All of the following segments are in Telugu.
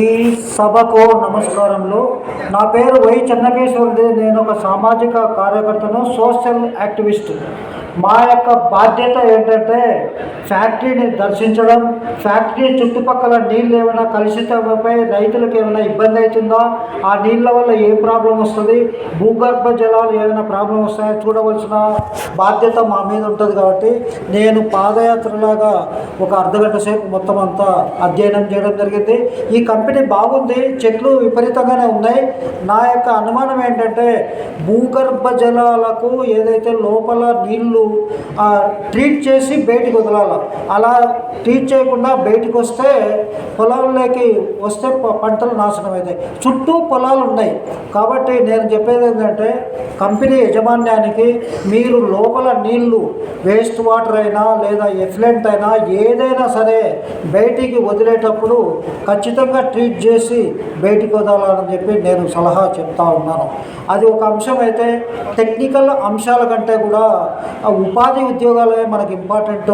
ఈ సభకు నమస్కారములు నా పేరు వై చెన్నకేశ్వరుడు నేను ఒక సామాజిక కార్యకర్తను సోషల్ యాక్టివిస్ట్. మా యొక్క బాధ్యత ఏంటంటే ఫ్యాక్టరీని దర్శించడం ఫ్యాక్టరీ చుట్టుపక్కల నీళ్ళు ఏమైనా కలుషితమై రైతులకు ఏమైనా ఇబ్బంది అవుతుందా? ఆ నీళ్ళ వల్ల ఏ ప్రాబ్లం వస్తుంది? భూగర్భ జలాలు ఏమైనా ప్రాబ్లం వస్తాయో చూడవలసిన బాధ్యత మా మీద ఉంటుంది కాబట్టి నేను పాదయాత్రలాగా ఒక అర్ధగంట సేపు మొత్తం అంతా అధ్యయనం చేయడం జరిగింది. ఈ కంపెనీ బాగుంది చెట్లు విపరీతంగానే ఉన్నాయి. నా యొక్క అనుమానం ఏంటంటే భూగర్భ జలాలకు ఏదైతే లోపల నీళ్ళు ట్రీట్ చేసి బయటికి వదలాలి? అలా ట్రీట్ చేయకుండా బయటికి వస్తే పొలంలోకి వస్తే పంటలు నాశనం అవుతాయి చుట్టూ పొలాలు ఉన్నాయి కాబట్టి నేను చెప్పేది ఏంటంటే కంపెనీ యజమాన్యానికి మీరు లోపల నీళ్ళు వేస్ట్ వాటర్ అయినా లేదా ఎఫ్లెంట్ అయినా ఏదైనా సరే బయటికి వదిలేటప్పుడు ఖచ్చితంగా ట్రీట్ చేసి బయటికి వదలాలని చెప్పి నేను సలహా చెప్తా ఉన్నాను. అది ఒక అంశం అయితే టెక్నికల్ అంశాల కంటే కూడా ఉపాధి ఉద్యోగాలే మనకి ఇంపార్టెంట్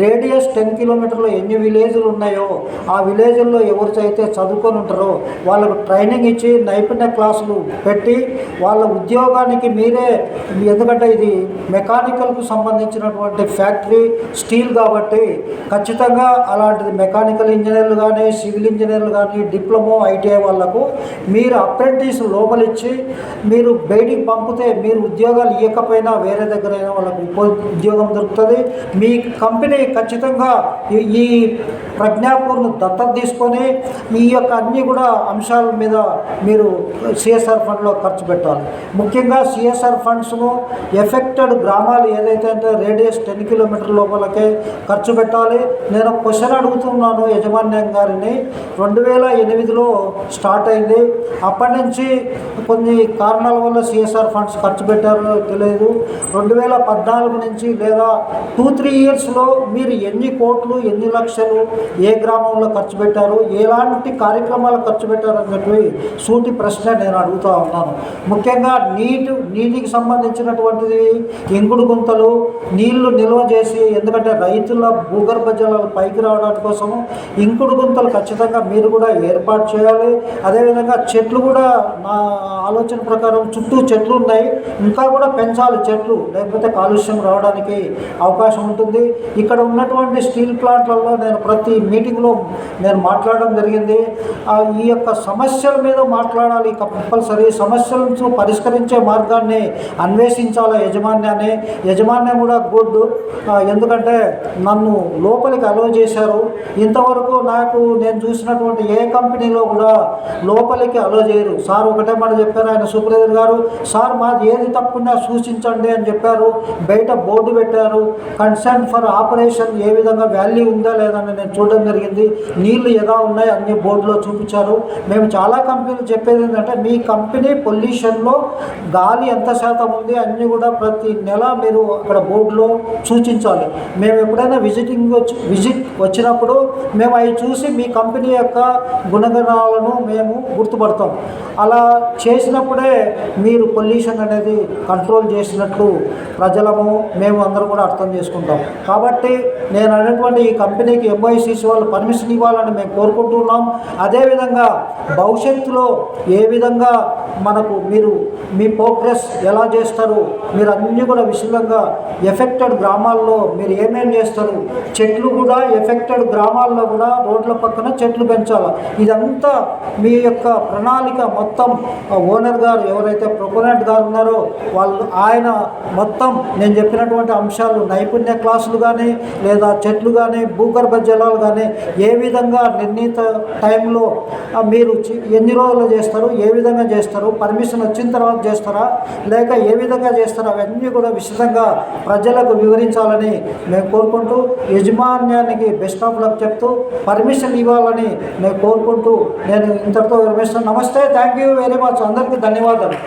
రేడియస్ టెన్ కిలోమీటర్లో ఎన్ని విలేజ్లు ఉన్నాయో ఆ విలేజ్ల్లో ఎవరికైతే చదువుకొని ఉంటారో వాళ్ళకు ట్రైనింగ్ ఇచ్చి నైపుణ్య క్లాసులు పెట్టి వాళ్ళ ఉద్యోగానికి మీరే ఎందుకంటే ఇది మెకానికల్కు సంబంధించినటువంటి ఫ్యాక్టరీ స్టీల్ కాబట్టి ఖచ్చితంగా అలాంటిది మెకానికల్ ఇంజనీర్లు కానీ సివిల్ ఇంజనీర్లు కానీ డిప్లొమో ఐటీఐ వాళ్ళకు మీరు అప్రెంటిస్ లోపలిచ్చి మీరు బయటికి పంపితే మీరు ఉద్యోగాలు ఇవ్వకపోయినా వేరే దగ్గర అయినా వాళ్ళకు ఉప- ఉద్యోగం దొరుకుతుంది. మీ కంపెనీ ఖచ్చితంగా ఈ- ప్రజ్ఞాపూర్ణ ప్రజ్ఞాపూర్ను దత్తత తీసుకొని ఈ యొక్క అన్ని కూడా అంశాల మీద మీరు సిఎస్ఆర్ ఫండ్లో ఖర్చు పెట్టాలి. ముఖ్యంగా సిఎస్ఆర్ ఫండ్స్ను ఎఫెక్టెడ్ గ్రామాలు ఏదైతే అంటే రేడియస్ టెన్ కిలోమీటర్ లోపలకే ఖర్చు పెట్టాలి. నేను క్వశ్చన్ అడుగుతున్నాను యజమాన్యం గారిని. రెండు వేల ఎనిమిదిలో స్టార్ట్ అయింది. అప్పటి నుంచి కొన్ని కారణాల వల్ల సిఎస్ఆర్ ఫండ్స్ ఖర్చు పెట్టారో తెలియదు. రెండు వేల పద్నాలుగు నుంచి లేదా టూ త్రీ ఇయర్స్లో మీరు ఎన్ని కోట్లు ఎన్ని లక్షలు ఏ గ్రామంలో ఖర్చు పెట్టారు ఎలాంటి కార్యక్రమాలు ఖర్చు పెట్టారు అన్నటువంటి సూటి ప్రశ్న నేను అడుగుతూ ఉన్నాను. ముఖ్యంగా నీటి నీటికి సంబంధించినటువంటిది ఇంకుడు గుంతలు నీళ్ళు నిల్వ చేసి ఎందుకంటే రైతుల భూగర్భ జలాలు పైకి రావడానికి కోసం ఇంకుడు గుంతలు ఖచ్చితంగా మీరు కూడా ఏర్పాటు చేయాలి. అదేవిధంగా చెట్లు కూడా నా ఆలోచన ప్రకారం చుట్టూ చెట్లు ఉన్నాయి. ఇంకా కూడా పెంచాలి చెట్లు లేకపోతే కాలుష్యం రావడానికి అవకాశం ఉంటుంది. ఇక్కడ ఉన్నటువంటి స్టీల్ ప్లాంట్లలో నేను ప్రతి మీటింగ్లో నేను మాట్లాడడం జరిగింది. ఈ యొక్క సమస్యల మీద మాట్లాడాలి. కంపల్సరీ సమస్యలను పరిష్కరించే మార్గాన్ని అన్వేషించాలి యజమాన్యాన్ని? యజమాన్యం కూడా గుడ్. ఎందుకంటే నన్ను లోపలికి అలో చేశారు. ఇంతవరకు నాకు నేను చూసినటువంటి ఏ కంపెనీలో కూడా లోపలికి అలో చేయరు. సార్ ఒకటే మాట చెప్పారు ఆయన సూపర్వైజర్ గారు. సార్ మాది ఏది తప్పున్నా సూచించండి అని చెప్పారు. బయట బయట బోర్డు పెట్టారు. కన్సర్న్ ఫర్ ఆపరేషన్ ఏ విధంగా వాల్యూ ఉందా లేదని నేను చూడడం జరిగింది. నీళ్ళు ఎలా ఉన్నాయి అన్ని బోర్డులో చూపించారు. మేము చాలా కంపెనీలు చెప్పేది ఏంటంటే మీ కంపెనీ పొల్యూషన్లో గాలి ఎంత శాతం ఉంది అన్నీ కూడా ప్రతి నెల మీరు అక్కడ బోర్డులో సూచించాలి. మేము ఎప్పుడైనా విజిటింగ్ వచ్చి విజిట్ వచ్చినప్పుడు మేము అవి చూసి మీ కంపెనీ యొక్క గుణగణాలను మేము గుర్తుపడతాం. అలా చేసినప్పుడే మీరు పొల్యూషన్ అనేది కంట్రోల్ చేసినట్లు ప్రజలము మేము అందరం కూడా అర్థం చేసుకుంటాం. కాబట్టి నేను అనేటువంటి ఈ కంపెనీకి ఎంఐసిసి వాళ్ళు పర్మిషన్ ఇవ్వాలని మేము కోరుకుంటున్నాం. అదేవిధంగా భవిష్యత్తులో ఏ విధంగా మనకు మీరు మీ ప్రోగ్రెస్ ఎలా చేస్తారు మీరు అన్నీ కూడా విశదంగా ఎఫెక్టెడ్ గ్రామాల్లో మీరు ఏమేం చేస్తారు చెట్లు కూడా ఎఫెక్టెడ్ గ్రామాల్లో కూడా రోడ్ల పక్కన చెట్లు పెంచాలి? ఇదంతా మీ యొక్క ప్రణాళిక మొత్తం ఓనర్ గారు ఎవరైతే ప్రొపోనెంట్ గారు ఉన్నారో వాళ్ళు ఆయన మొత్తం నేను చెప్పినటువంటి అంశాలు నైపుణ్య క్లాసులు కానీ లేదా చెట్లు కానీ భూగర్భ జలాలు కానీ ఏ విధంగా నిర్ణీత టైంలో మీరు ఎన్ని రోజులు చేస్తారు ఏ విధంగా చేస్తారు పర్మిషన్ వచ్చిన తర్వాత చేస్తారా లేక ఏ విధంగా చేస్తారో అవన్నీ కూడా విశదంగా ప్రజలకు వివరించాలని మేము కోరుకుంటూ యజమాన్యానికి బెస్ట్ ఆఫ్ లక్ చెప్తూ పర్మిషన్ ఇవ్వాలని నేను కోరుకుంటూ నేను ఇంతటితో విరమిస్తాను నమస్తే థ్యాంక్ యూ వెరీ మచ్. అందరికీ ధన్యవాదాలు.